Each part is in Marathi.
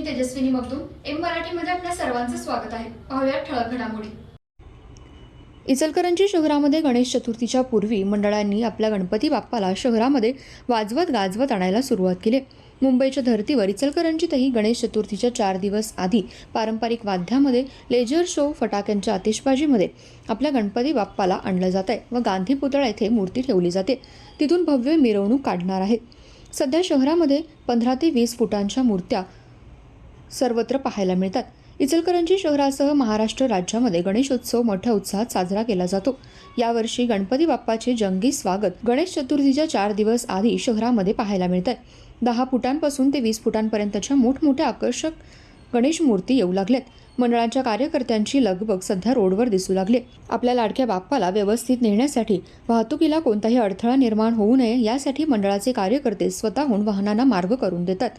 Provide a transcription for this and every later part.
मी तेजस्विनी मगदूम एम मराठीमध्ये आपल्या सर्वांचं स्वागत आहे. पाहूया ठळक घडामोडी. इचलकरंजी शहरामध्ये गणेश चतुर्थीच्या पूर्वी मंडळांनी आपल्या गणपती बाप्पाला शहरामध्ये वाजवत गाजवत आणायला सुरुवात केली. मुंबईच्या धर्तीवर इचलकरंजीतही गणेश चतुर्थीच्या चार दिवस आधी पारंपरिक वाद्यामध्ये लेजर शो फटाक्यांच्या आतिषबाजीमध्ये आपल्या गणपती बाप्पाला आणलं जात आहे व गांधी पुतळा येथे मूर्ती ठेवली जाते. तिथून भव्य मिरवणूक काढणार आहे सध्या शहरामध्ये पंधरा ते वीस फुटांच्या मूर्त्या सर्वत्र पाहायला मिळतात. इचलकरंजी शहरासह महाराष्ट्र राज्यामध्ये गणेशोत्सव मोठ्या उत्साहात साजरा केला जातो. यावर्षी गणपती बाप्पाचे जंगी स्वागत गणेश चतुर्थीच्या चार दिवस आधी शहरामध्ये पाहायला मिळतात दहा फुटांपासून ते वीस फुटांपर्यंतच्या मोठमोठ्या आकर्षक गणेश मूर्ती येऊ लागल्यात. मंडळांच्या कार्यकर्त्यांची लगबग सध्या रोडवर दिसू लागली आपल्या लाडक्या बाप्पाला व्यवस्थित नेण्यासाठी वाहतुकीला कोणताही अडथळा निर्माण होऊ नये यासाठी मंडळाचे कार्यकर्ते स्वतःहून वाहनांना मार्ग करून देतात.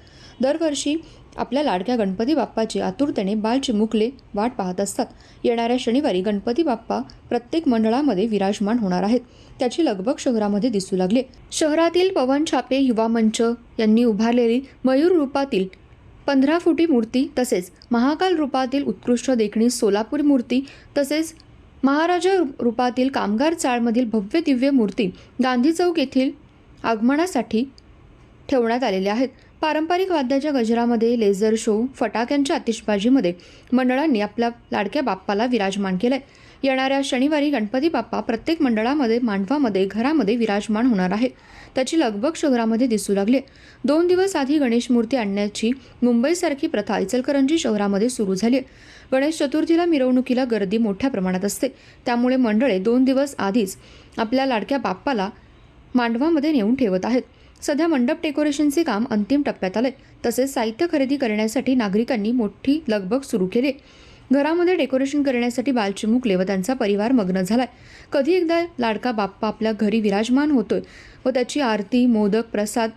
दरवर्षी आपल्या लाडक्या गणपती बाप्पाची आतुरतेने बालचिमुकले वाट पाहत असतात. येणाऱ्या शनिवारी गणपती बाप्पा प्रत्येक मंडळामध्ये विराजमान होणार आहेत. त्याची लगबग शहरामध्ये दिसू लागले. शहरातील पवन छापे युवा मंच यांनी उभारलेली मयूर रूपातील पंधरा फुटी मूर्ती तसेच महाकाल रूपातील उत्कृष्ट देखणी सोलापूर मूर्ती तसेच महाराजा रूपातील कामगार चाळमधील भव्य दिव्य मूर्ती गांधी चौक येथील आगमनासाठी ठेवण्यात आलेल्या आहेत. पारंपरिक वाद्याच्या गजरामध्ये लेझर शो फटाक्यांच्या आतिषबाजीमध्ये मंडळांनी आपल्या लाडक्या बाप्पाला विराजमान केलंय. येणाऱ्या शनिवारी गणपती बाप्पा प्रत्येक मंडळामध्ये मांडवामध्ये घरामध्ये विराजमान होणार आहे त्याची लगबग शहरामध्ये दिसू लागली आहे. दोन दिवस आधी गणेश मूर्ती आणण्याची मुंबईसारखी प्रथा इचलकरंजी शहरामध्ये सुरू झाली आहे. गणेश चतुर्थीला मिरवणुकीला गर्दी मोठ्या प्रमाणात असते. त्यामुळे मंडळे दोन दिवस आधीच आपल्या लाडक्या बाप्पाला मांडवामध्ये नेऊन ठेवत आहेत. सध्या मंडप डेकोरेशनचे काम अंतिम टप्प्यात आलंय. तसेच साहित्य खरेदी करण्यासाठी नागरिकांनी मोठी लगबग सुरू केली घरामध्ये डेकोरेशन करण्यासाठी बालचिमुकले व त्यांचा परिवार मग्न झालाय. कधी एकदा लाडका बाप्पा आपल्या घरी विराजमान होतोय व त्याची आरती मोदक प्रसाद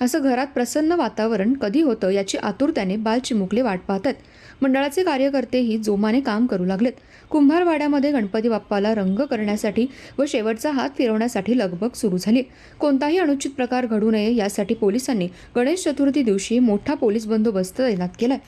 असं घरात प्रसन्न वातावरण कधी होतं याची आतुरतेने बालचिमुकले वाट पाहतात. मंडळाचे कार्यकर्तेही जोमाने काम करू लागलेत. कुंभारवाड्यामध्ये गणपती बाप्पाला रंग करण्यासाठी व शेवटचा हात फिरवण्यासाठी लगबग सुरू झाली. कोणताही अनुचित प्रकार घडू नये यासाठी पोलिसांनी गणेश चतुर्थी दिवशी मोठा पोलीस बंदोबस्त तैनात केलाय.